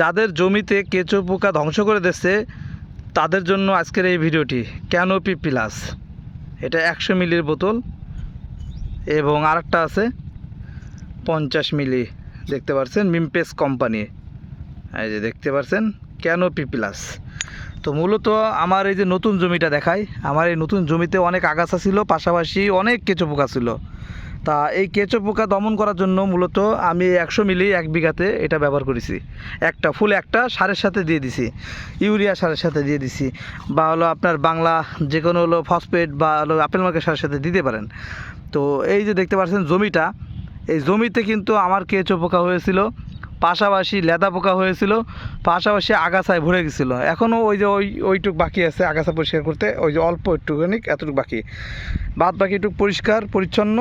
যাদের জমিতে কেঁচো পোকা ধ্বংস করে দিচ্ছে তাদের জন্য আজকের এই ভিডিওটি। ক্যানোপি প্লাস এটা একশো মিলির বোতল এবং আরেকটা আছে পঞ্চাশ মিলি। দেখতে পাচ্ছেন মিমপেস কোম্পানি। এই যে দেখতে পাচ্ছেন ক্যানোপি প্লাস তো মূলত আমার এই যে নতুন জমিটা দেখাই, আমার এই নতুন জমিতে অনেক আগাছা ছিল, পাশাপাশি অনেক কেঁচো পোকা ছিল। তা এই কেঁচো পোকা দমন করার জন্য মূলত আমি একশো মিলি এক বিঘাতে এটা ব্যবহার করেছি। একটা ফুল একটা সারের সাথে দিয়ে দিছি। ইউরিয়া সারের সাথে দিয়ে দিছি বা হলো আপনার বাংলা যে কোনো হলো ফসফেট বা হলো আপেল মার্কের সারের সাথে দিতে পারেন। তো এই যে দেখতে পাচ্ছেন জমিটা, এই জমিতে কিন্তু আমার কেঁচো পোকা হয়েছিল। পাশাপাশি লেদা পোকা হয়েছিল, পাশাপাশি আগাছায় ভরে গেছিল। এখনও ওই যে ওই, ওইটুক বাকি আছে আগাছা পরিষ্কার করতে, ওই যে অল্প একটুখানি এতটুকু বাকি। বাদ বাকি একটু পরিষ্কার, পরিচ্ছন্ন।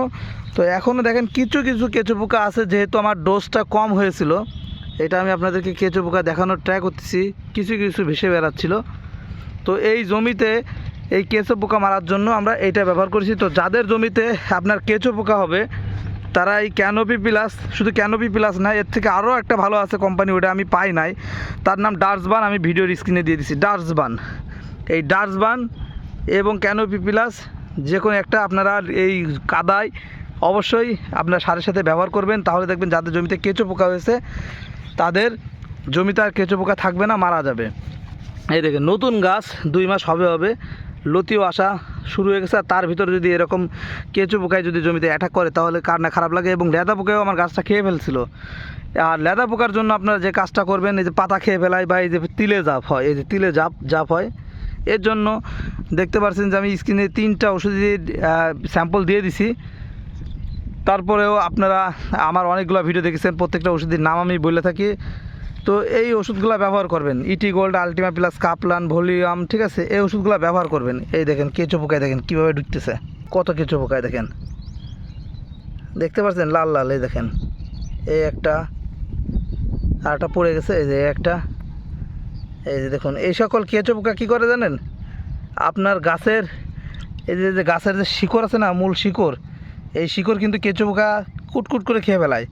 তো এখনও দেখেন কিছু কিছু কেঁচো পোকা আছে, যেহেতু আমার ডোজটা কম হয়েছিল, এটা আমি আপনাদেরকে কেঁচো পোকা দেখানোর ট্রাই করতেছি। কিছু কিছু ভেসে বেড়াচ্ছিল। তো এই জমিতে এই কেঁচো পোকা মারার জন্য আমরা এইটা ব্যবহার করেছি। তো যাদের জমিতে আপনার কেঁচো পোকা হবে তারা এই ক্যানোপি প্লাস শুধু ক্যানোপি প্লাস না, এর থেকে আরও একটা ভালো আছে কোম্পানি ওটা আমি পাই নাই। তার নাম ডার্সবান আমি ভিডিওর স্ক্রিনে দিয়ে দিচ্ছি ডার্সবান এই ডার্সবান এবং ক্যানোপি প্লাস যে কোনো একটা আপনারা এই কাদায় অবশ্যই আপনার সারের সাথে ব্যবহার করবেন। তাহলে দেখবেন যাদের জমিতে কেঁচো পোকা হয়েছে, তাদের জমিতে আর কেঁচো পোকা থাকবে না, মারা যাবে। এই দেখেন, নতুন গাছ, দুই মাস হবে হবে। লতিও আসা শুরু হয়ে গেছে। আর তার ভিতরে যদি এরকম কেঁচো পোকায় যদি জমিতে অ্যাটাক করে, তাহলে কার না খারাপ লাগে এবং লেদা পোকাও আমার গাছটা খেয়ে ফেলছিল। আর লেদা পোকার জন্য আপনারা যে কাজটা করবেন, এই যে পাতা খেয়ে ফেলায় বা এই যে তিলে জাপ হয়, এই যে তিলে জাপ জাপ হয়, এর জন্য দেখতে পাচ্ছেন যে আমি স্ক্রিনে তিনটা ওষুধ দিয়ে স্যাম্পল দিয়ে দিছি। তারপরেও আপনারা আমার অনেকগুলো ভিডিও দেখেছেন, প্রত্যেকটা ওষুধের নাম আমি বলে থাকি। তো এই ওষুধগুলো ব্যবহার করবেন। ET gold ultima plus kaplan volume ঠিক আছে? এই ওষুধগুলো ব্যবহার করবেন। এই দেখেন, কেঁচো পোকায় দেখেন কীভাবে ঢুকতেছে। কত কেঁচো পোকায় দেখেন। দেখতে পাচ্ছেন? লাল লাল, এই দেখেন। এই একটা, আর একটা পড়ে গেছে, এই যে একটা। এই যে দেখুন, এই সকল কেঁচো পোকা কী করে জানেন? আপনার গাছের এই যে গাছের যে শিকড় আছে না, মূল শিকড়, এই শিকড় কিন্তু কেঁচো পোকা কুটকুট করে খেয়ে ফেলায়।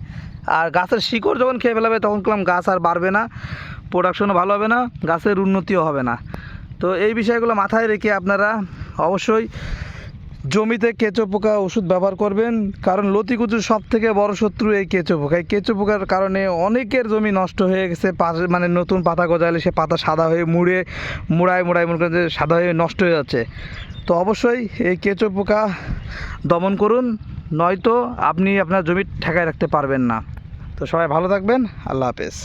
আর গাছের শিকড় যখন খেয়ে ফেলাবে, তখন কলাম গাছ আর বাড়বে না প্রোডাকশনও ভালো হবে না, গাছের উন্নতিও হবে না। তো এই বিষয়গুলো মাথায় রেখে আপনারা অবশ্যই জমিতে কেঁচো পোকা ওষুধ ব্যবহার করবেন, কারণ লতিকুচুর সব থেকে বড় শত্রু এই কেঁচো পোকা। এই কেঁচো পোকার কারণে অনেকের জমি নষ্ট হয়ে গেছে মানে নতুন পাতা গজালে সে পাতা সাদা হয়ে মুড়ে, মুড়ায় মুড়ায় মনে করেন যে সাদা হয়ে নষ্ট হয়ে যাচ্ছে। তো অবশ্যই এই কেঁচো পোকা দমন করুন, নয়তো আপনি আপনার জমি ঠেকায় রাখতে পারবেন না। তো সবাই ভালো থাকবেন, আল্লাহ হাফেজ।